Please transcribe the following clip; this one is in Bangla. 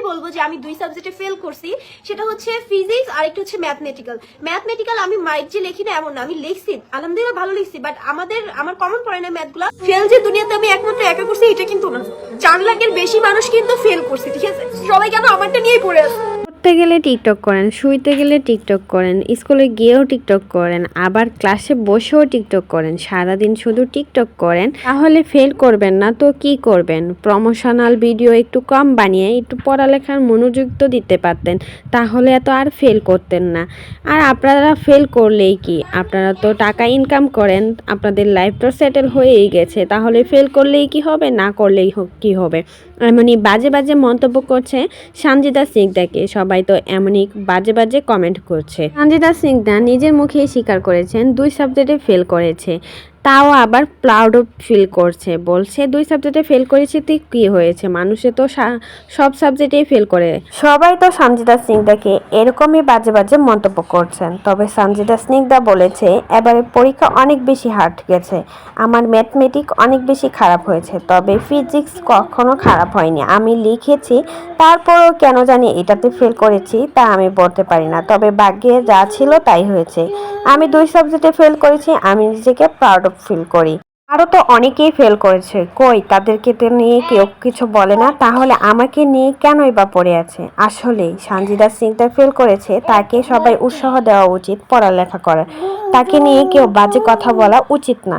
প্রথমেই বলব যে আমি দুই সাবজেক্টে ফেল করছি, সেটা হচ্ছে ফিজিক্স আর একটা হচ্ছে ম্যাথমেটিক্যাল ম্যাথমেটিক্যাল আমি মাইক যে লিখি না এমন না, আমি লিখছি, আলহামদুলিল্লাহ ভালো লিখছি বাট আমাদের, আমার কমন পড়ে না ম্যাথগুলো ফেল যে দুনিয়াতে আমি একমাত্র একা করছি, এটা কিন্তু না। চার লাখের বেশি মানুষ কিন্তু ফেল করছে, ঠিক আছে? সবাই কেন আমারটা নিয়েই পড়ে আছে? উঠতে গেলে টিকটক করেন, শুইতে গেলে টিকটক করেন, স্কুলে গিয়েও টিকটক করেন, আবার ক্লাসে বসেও টিকটক করেন, সারাদিন শুধু টিকটক করেন, তাহলে ফেল করবেন না তো কি করবেন? প্রমোশনাল ভিডিও একটু কম বানিয়ে, একটু পড়ালেখার মনোযোগ তো দিতে পারতেন, তাহলে এত আর ফেল করতেন না। আর আপনারা ফেল করলেই কি? আপনারা তো টাকা ইনকাম করেন, আপনাদের লাইফ তো সেটেল হয়েই গেছে, তাহলে ফেল করলেই কি হবে? না করলেই কি হবে? এমনই বাজে বাজে মন্তব্য করছে সঞ্জিদা সিংদাকে সবাই তো এমনই বাজে বাজে কমেন্ট করছে। সঞ্জিদা সিংদা নিজের মুখেই স্বীকার করেছেন, দুই সাবজেক্টে ফেল করেছে। তাও আবার প্রাউড ফিল করছে। বলছে, দুই সাবজেক্টে ফেল করেছে তো কী হয়েছে? মানুষে তো সব সাবজেক্টেই ফেল করে। সবাই তো সঞ্জিদা সিংদাকে এরকমই বাজে বাজে মন্তব্য করছেন। তবে সঞ্জিদা সিংদা বলেছে, এবারে পরীক্ষা অনেক বেশি হার্ড গেছে। আমার ম্যাথমেটিক অনেক বেশি খারাপ হয়েছে। তবে ফিজিক্স কখনো খারাপ হয়নি। আমি লিখেছি, তারপরও কেন জানি এটাতে ফেল করেছি, তা আমি বলতে পারি না। তবে ভাগ্যে যা ছিল তাই হয়েছে। আমি দুই সাবজেক্টে ফেল করেছি, আমি নিজেকে প্রাউড অফ ফিল করি। আরও তো অনেকেই ফেল করেছে। কই, তাদেরকে তো নিয়ে কেউ কিছু বলে না, তাহলে আমাকে নিয়ে কেনই বা পড়ে আছে? আসলেই সানজিদা সিংটা ফেল করেছে, তাকে সবাই উৎসাহ দেওয়া উচিত পড়ালেখা করার। তাকে নিয়ে কেউ বাজে কথা বলা উচিত না।